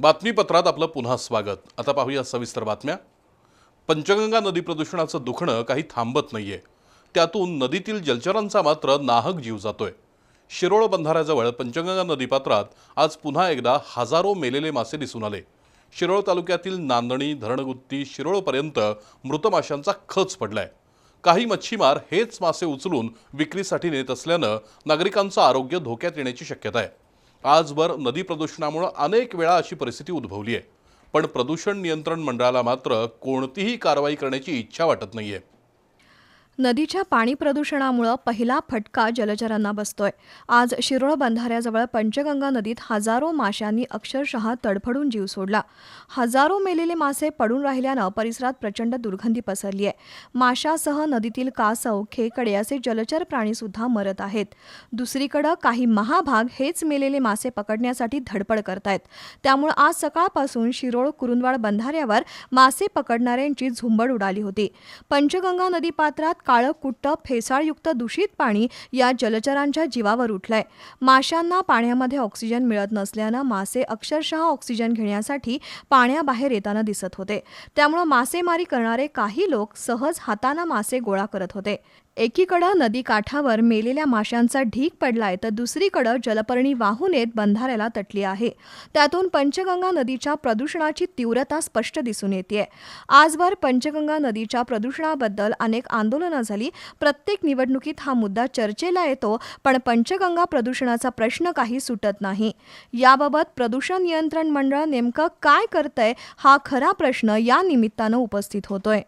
बातमीपत्रात आपलं पुन्हा स्वागत. आता पाहूया सविस्तर बातम्या. पंचगंगा नदी प्रदूषणाचं दुखणं काही थांबत नाहीये. त्यातून नदीतील जलचरांचा मात्र नाहक जीव जातोय. शिरोळ बंधाऱ्याजवळ पंचगंगा नदीपात्रात आज पुन्हा एकदा हजारो मेलेले मासे दिसून आले. शिरोळ तालुक्यातील नांदणी धरणगुत्ती शिरोळपर्यंत मृत माशांचा खच पडलाय. काही मच्छीमार हेच मासे उचलून विक्रीसाठी नेत असल्यानं नागरिकांचं आरोग्य धोक्यात येण्याची शक्यता आहे. आजवर नदी प्रदूषणामुळं अनेक वेळा अशी परिस्थिती उद्भवली आहे. पण प्रदूषण नियंत्रण मंडळाला मात्र कोणतीही कारवाई करण्याची इच्छा वाटत नाही आहे नदीच्या पाणी प्रदूषणामुळं पहिला फटका जलचरांना बसतोय. आज शिरोळ बंधाऱ्याजवळ पंचगंगा नदीत हजारो माशांनी अक्षरशः तडफडून जीव सोडला. हजारो मेलेले मासे पडून राहिल्यानं परिसरात प्रचंड दुर्गंधी पसरली आहे. माशासह नदीतील कासव खेकडे असे जलचर प्राणीसुद्धा मरत आहेत. दुसरीकडं काही महाभाग हेच मेलेले मासे पकडण्यासाठी धडपड करतायत. त्यामुळे आज सकाळपासून शिरोळ कुरुंदवाड बंधाऱ्यावर मासे पकडणाऱ्यांची झुंबड उडाली होती. पंचगंगा नदी पात्रात काळकुट्ट फेसाळयुक्त दूषित पाणी या जलचरांच्या जीवावर उठलंय. माशांना पाण्यामध्ये ऑक्सिजन मिळत नसल्यानं मासे अक्षरशः ऑक्सिजन घेण्यासाठी पाण्याबाहेर येताना दिसत होते. त्यामुळं मासेमारी करणारे काही लोक सहज हातानं मासे गोळा करत होते. एकीकडं नदी काठावर मेलेल्या माशांचा ढीक पडलाय तर दुसरीकडं जलपर्णी वाहून येत बंधाऱ्याला तटली आहे. त्यातून पंचगंगा नदीच्या प्रदूषणाची तीव्रता स्पष्ट दिसून येते आजवर पंचगंगा नदीच्या प्रदूषणाबद्दल अनेक आंदोलनं झाली. प्रत्येक निवडणुकीत हा मुद्दा चर्चेला येतो पण पंचगंगा प्रदूषणाचा प्रश्न काही सुटत नाही. याबाबत प्रदूषण नियंत्रण मंडळ नेमकं काय करतंय हा खरा प्रश्न या निमित्तानं उपस्थित होतोय.